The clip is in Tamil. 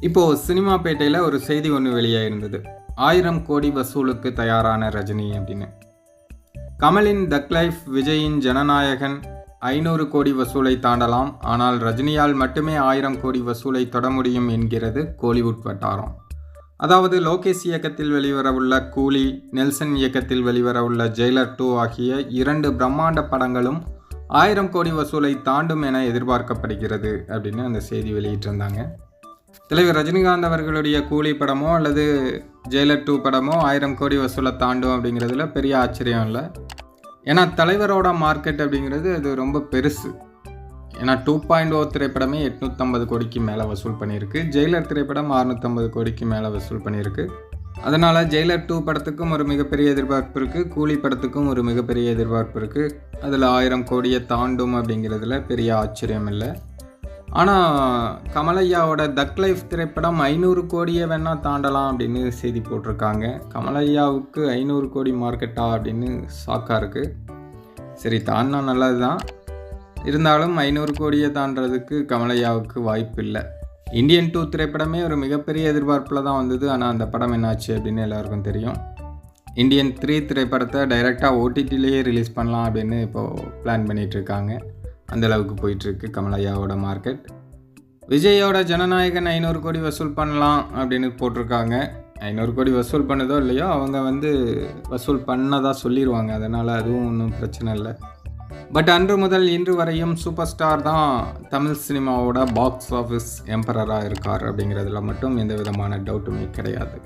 இப்போது சினிமாப்பேட்டையில் ஒரு செய்தி ஒன்று வெளியாக இருந்தது ஆயிரம் கோடி வசூலுக்கு தயாரான ரஜினி அப்படின்னு. கமலின் தக் லைஃப் விஜயின் ஜனநாயகன் ஐநூறு கோடி வசூலை தாண்டலாம் ஆனால் ரஜினியால் மட்டுமே ஆயிரம் கோடி வசூலை தொட முடியும் என்கிறது கோலிவுட் வட்டாரம். அதாவது லோகேஷ் இயக்கத்தில் வெளிவரவுள்ள கூலி நெல்சன் இயக்கத்தில் வெளிவரவுள்ள ஜெயிலர் டூ ஆகிய இரண்டு பிரம்மாண்ட படங்களும் ஆயிரம் கோடி வசூலை தாண்டும் என எதிர்பார்க்கப்படுகிறது அப்படின்னு அந்த செய்தி வெளியிட்டிருந்தாங்க. தலைவர் ரஜினிகாந்த் அவர்களுடைய கூலி படமோ அல்லது ஜெயலர் டூ படமோ ஆயிரம் கோடி வசூலை தாண்டும் அப்படிங்கிறதுல பெரிய ஆச்சரியம் இல்லை. ஏன்னா தலைவரோட மார்க்கெட் அப்படிங்கிறது அது ரொம்ப பெருசு. ஏன்னா டூ பாயிண்ட் ஓ திரைப்படமே எட்நூற்றம்பது கோடிக்கு மேலே வசூல் பண்ணியிருக்கு. ஜெயிலர் திரைப்படம் அறுநூற்றம்பது கோடிக்கு மேலே வசூல் பண்ணியிருக்கு. அதனால் ஜெயிலர் டூ படத்துக்கும் ஒரு மிகப்பெரிய எதிர்பார்ப்பு இருக்குது கூலி படத்துக்கும் ஒரு மிகப்பெரிய எதிர்பார்ப்பு இருக்குது அதில் ஆயிரம் கோடியை தாண்டும் அப்படிங்கிறதுல பெரிய ஆச்சரியம் இல்லை. ஆனால் கமலையாவோட தக் லைஃப் திரைப்படம் ஐநூறு கோடியை வேணால் தாண்டலாம் அப்படின்னு செய்தி போட்டிருக்காங்க. கமலையாவுக்கு ஐநூறு கோடி மார்க்கெட்டா அப்படின்னு ஷாக்காக இருக்குது சரி தாண்டினா நல்லது தான் இருந்தாலும் ஐநூறு கோடியை தாண்டதுக்கு கமலையாவுக்கு வாய்ப்பு இல்லை. இந்தியன் டூ திரைப்படமே ஒரு மிகப்பெரிய எதிர்பார்ப்பில் தான் வந்தது. ஆனால் அந்த படம் என்னாச்சு அப்படின்னு எல்லாருக்கும் தெரியும். இந்தியன் த்ரீ திரைப்படத்தை டைரெக்டாக ஓடிடிலேயே ரிலீஸ் பண்ணலாம் அப்படின்னு இப்போது பிளான் பண்ணிகிட்ருக்காங்க அந்தளவுக்கு போயிட்டுருக்கு கமலையாவோட மார்க்கெட் விஜயோட ஜனநாயகன் ஐநூறு கோடி வசூல் பண்ணலாம் அப்படின்னு போட்டிருக்காங்க. ஐநூறு கோடி வசூல் பண்ணதோ இல்லையோ அவங்க வந்து வசூல் பண்ணதாக சொல்லிடுவாங்க அதனால் அதுவும் ஒன்றும் பிரச்சனை இல்லை. பட் அன்று முதல் இன்று வரையும் சூப்பர் ஸ்டார் தான் தமிழ் சினிமாவோட பாக்ஸ் ஆஃபீஸ் எம்பரராக இருக்கார் அப்படிங்கிறதுல மட்டும் எந்த விதமான டவுட்டுமே கிடையாது.